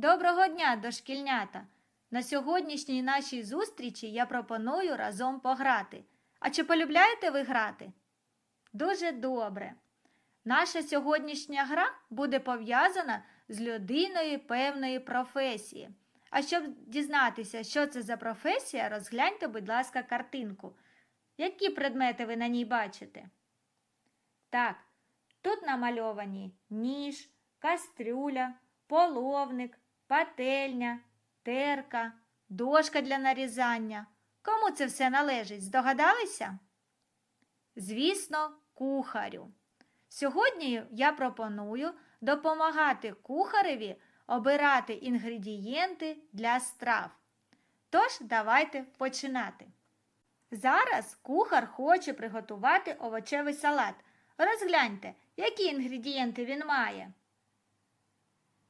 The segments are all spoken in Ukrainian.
Доброго дня, дошкільнята! На сьогоднішній нашій зустрічі я пропоную разом пограти. А чи полюбляєте ви грати? Дуже добре. Наша сьогоднішня гра буде пов'язана з людиною певної професії. А щоб дізнатися, що це за професія, розгляньте, будь ласка, картинку. Які предмети ви на ній бачите? Так, тут намальовані ніж, кастрюля, половник, пательня, терка, дошка для нарізання. Кому це все належить? Здогадалися? Звісно, кухарю. Сьогодні я пропоную допомагати кухареві обирати інгредієнти для страв. Тож, давайте починати. Зараз кухар хоче приготувати овочевий салат. Розгляньте, які інгредієнти він має.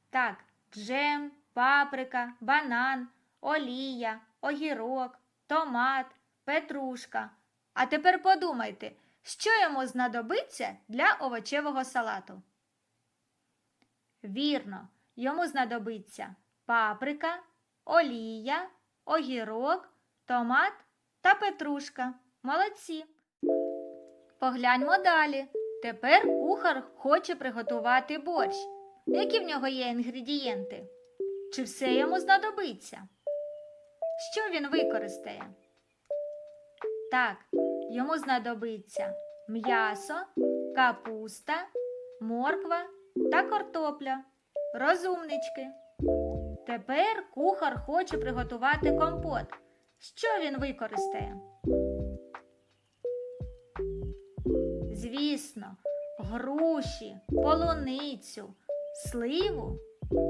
Так, джем, паприка, банан, олія, огірок, томат, петрушка. А тепер подумайте, що йому знадобиться для овочевого салату. Вірно, йому знадобиться паприка, олія, огірок, томат та петрушка. Молодці. Погляньмо далі. Тепер кухар хоче приготувати борщ. Які в нього є інгредієнти? Чи все йому знадобиться? Що він використає? Так, йому знадобиться м'ясо, капуста, морква та картопля. Розумнички. Тепер кухар хоче приготувати компот. Що він використає? Звісно, груші, полуницю, сливу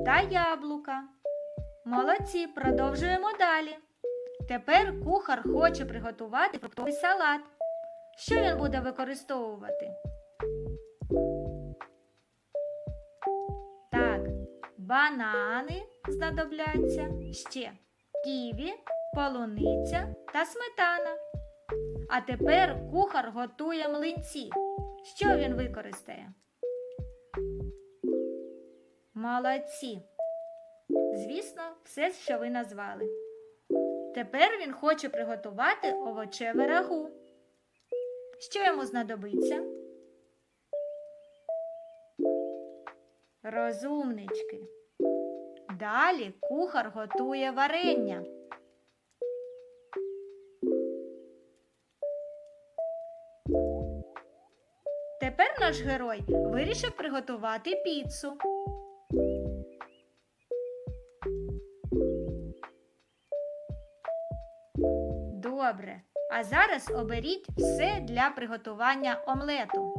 та яблука. Молодці, продовжуємо далі. Тепер кухар хоче приготувати фруктовий салат. Що він буде використовувати? Так, банани знадобляться, ще ківі, полуниця та сметана. А тепер кухар готує млинці. Що він використає? Молодці. Звісно, все, що ви назвали. Тепер він хоче приготувати овочеве рагу. Що йому знадобиться? Розумнички. Далі кухар готує варення. Тепер наш герой вирішив приготувати піцу. Добре. А зараз оберіть все для приготування омлету.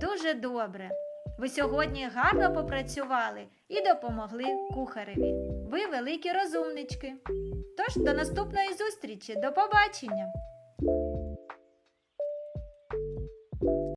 Дуже добре. Ви сьогодні гарно попрацювали і допомогли кухареві. Ви великі розумнички. Тож до наступної зустрічі. До побачення!